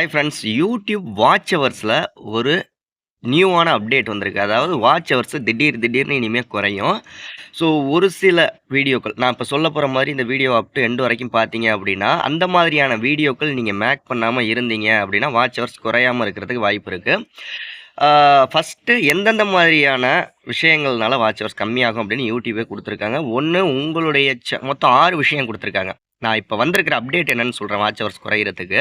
Hi friends YouTube watch ஹவர்ஸில் ஒரு நியூவான update வந்திருக்கு. அதாவது வாட்ச் ஹவர்ஸ் திடீர் திடீர்னு இனிமேல் குறையும். ஸோ ஒரு சில வீடியோக்கள் நான் இப்போ சொல்ல போகிற மாதிரி இந்த வீடியோ அப் டு எண்டு வரைக்கும் பார்த்தீங்க அப்படின்னா அந்த மாதிரியான வீடியோக்கள் நீங்கள் மேக் பண்ணாமல் இருந்தீங்க அப்படின்னா வாட்ச் ஹவர்ஸ் குறையாமல் இருக்கிறதுக்கு வாய்ப்பு இருக்குது ஃபஸ்ட்டு எந்தெந்த மாதிரியான விஷயங்கள்னால வாட்ச் ஹவர்ஸ் கம்மியாகும் அப்படின்னு யூடியூபே கொடுத்துருக்காங்க. ஒன்று உங்களுடைய ச மொத்தம் ஆறு விஷயம் கொடுத்துருக்காங்க. நான் இப்போ வந்திருக்கிற அப்டேட் என்னன்னு சொல்கிறேன் வாட்ச் ஹவர்ஸ் குறையிறதுக்கு.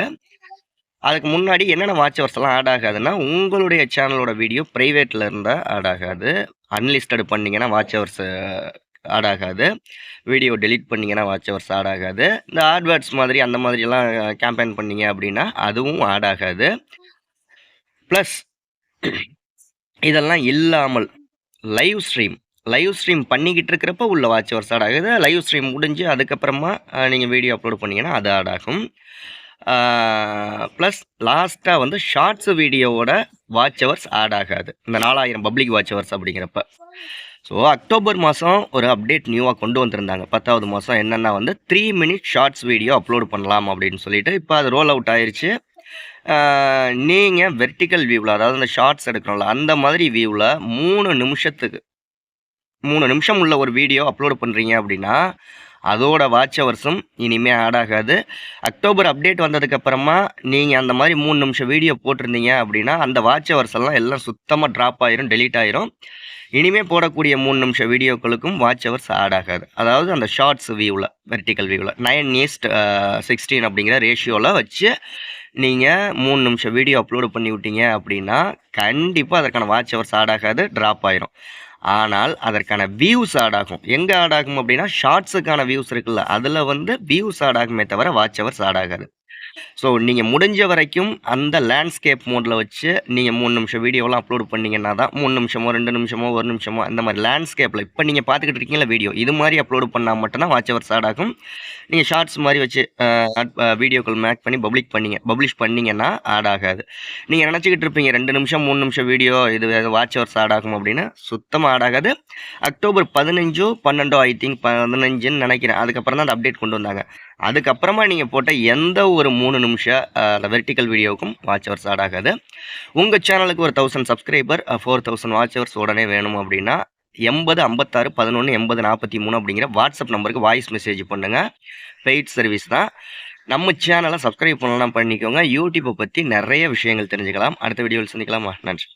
அதுக்கு முன்னாடி என்னென்ன வாட்ச் ஹவர்ஸ் எல்லாம் ஆட் ஆகாதுன்னா உங்களுடைய சேனலோட வீடியோ ப்ரைவேட்டில் இருந்தால் ஆட் ஆகாது. அன்லிஸ்டட் பண்ணிங்கன்னா வாட்ச் ஹவர்ஸ் ஆட் ஆகாது. வீடியோ டெலீட் பண்ணிங்கன்னா வாட்ச் ஹவர்ஸ் ஆட் ஆகாது. இந்த ஆட்வேர்ட்ஸ் மாதிரி அந்த மாதிரியெல்லாம் கேம்பெயின் பண்ணீங்க அப்படின்னா அதுவும் ஆட் ஆகாது. ப்ளஸ் இதெல்லாம் இல்லாமல் லைவ் ஸ்ட்ரீம் லைவ் ஸ்ட்ரீம் பண்ணிக்கிட்டு இருக்கிறப்ப உள்ள வாட்ச் ஹவர்ஸ் ஆட் ஆகுது. லைவ் ஸ்ட்ரீம் முடிஞ்சு அதுக்கப்புறமா நீங்கள் வீடியோ அப்லோட் பண்ணிங்கன்னா அது ஆட் ஆகும். ப்ளஸ் லாஸ்ட்டாக வந்து ஷார்ட்ஸ் வீடியோவோட வாட்ச் ஹவர்ஸ் ஆட் ஆகாது. இந்த நாலாயிரம் பப்ளிக் வாட்ச் ஹவர்ஸ் அப்படிங்கிறப்ப. ஸோ அக்டோபர் மாதம் ஒரு அப்டேட் நியூவாக கொண்டு வந்திருந்தாங்க. பத்தாவது மாதம் என்னென்னா வந்து three minute shorts video upload பண்ணலாம் அப்படின்னு சொல்லிட்டு இப்போ அது ரோல் அவுட் ஆயிடுச்சு நீங்கள் வெர்டிக்கல் வியூவில் அதாவது அந்த ஷார்ட்ஸ் எடுக்கணும்ல அந்த மாதிரி வியூவில் மூணு நிமிஷத்துக்கு மூணு நிமிஷம் உள்ள ஒரு வீடியோ அப்லோட் பண்ணுறீங்க அப்படின்னா அதோட வாட்ச் ஹவர்ஸும் இனிமேல் ஆட் ஆகாது. அக்டோபர் அப்டேட் வந்ததுக்கப்புறமா நீங்கள் அந்த மாதிரி மூணு நிமிஷம் வீடியோ போட்டிருந்தீங்க அப்படின்னா அந்த வாட்ச் ஹவர்ஸ் எல்லாம் எல்லாம் சுத்தமாக ட்ராப் ஆயிரும் டெலீட் ஆயிரும். இனிமேல் போடக்கூடிய மூணு நிமிஷம் வீடியோக்களுக்கும் வாட்ச் ஹவர்ஸ் ஆட் ஆகாது. அதாவது அந்த ஷார்ட்ஸ் வியூவில் வெர்டிக்கல் வியூவில் நைன் ஈஸ்ட் சிக்ஸ்டீன் அப்படிங்கிற ரேஷியோவில் வச்சு நீங்கள் மூணு நிமிஷம் வீடியோ அப்லோடு பண்ணி விட்டீங்க அப்படின்னா கண்டிப்பாக அதற்கான வாட்ச் ஹவர்ஸ் ஆட் ஆகாது ட்ராப் ஆயிரும். ஆனால் அதற்கான வியூஸ் ஆட் ஆகும். எங்கே ஆட் ஆகும் அப்படின்னா ஷார்ட்ஸுக்கான வியூஸ் இருக்குல்ல அதில் வந்து வியூஸ் ஆட் ஆகுமே தவிர வாட்ச் ஹவர்ஸ் ஆட் ஆகாது. ஸோ நீங்கள் முடிஞ்ச வரைக்கும் அந்த லேண்ட்ஸ்கேப் மோடில் வச்சு நீங்கள் மூணு நிமிஷம் வீடியோலாம் அப்லோட் பண்ணிங்கன்னா தான் மூணு நிமிஷமோ ரெண்டு நிமிஷமோ ஒரு நிமிஷமோ அந்த மாதிரி லேண்ட்ஸ்கேப்பில் இப்போ நீங்கள் பார்த்துக்கிட்டு இருக்கீங்களா வீடியோ இது மாதிரி அப்லோட் பண்ணால் மட்டும்தான் வாட்ச் அவர் ஆட் ஆகும். நீங்கள் ஷார்ட்ஸ் மாதிரி வச்சு வீடியோக்கள் மேக் பண்ணி பப்ளிக் பண்ணிங்க பப்ளிஷ் பண்ணிங்கன்னா ஆட் ஆகாது. நீங்கள் நினச்சிக்கிட்டு இருப்பீங்க ரெண்டு நிமிஷம் மூணு நிமிஷம் வீடியோ இது வாட்ச் ஹவர்ஸ் ஆட் ஆகும் அப்படின்னு. சுத்தமாக ஆட் ஆகாது. அக்டோபர் பதினஞ்சோ பன்னெண்டோ ஐ திங்க் பதினஞ்சுன்னு நினைக்கிறேன். அதுக்கப்புறம் தான் அந்த அப்டேட் கொண்டு வந்தாங்க. அதுக்கப்புறமா நீங்கள் போட்ட எந்த ஒரு மூணு நிமிஷம் அந்த வெர்டிக்கல் வீடியோவுக்கும் வாட்ச் ஹவர்ஸ் ஆட் ஆகாது. உங்கள் சேனலுக்கு ஒரு thousand subscriber four thousand watch hours உடனே வேணும் அப்படின்னா எண்பது ஐம்பத்தாறு பதினொன்று எண்பது நாற்பத்தி மூணு அப்படிங்கிற வாட்ஸ்அப் நம்பருக்கு வாய்ஸ் மெசேஜ் பண்ணுங்கள் பெய்ட் சர்வீஸ் தான். நம்ம சேனலை சப்ஸ்கிரைப் பண்ணலாம் பண்ணிக்கோங்க. யூடியூப்பை பற்றி நிறைய விஷயங்கள் தெரிஞ்சுக்கலாம். அடுத்த வீடியோவில் சந்திக்கலாமா? நன்றி.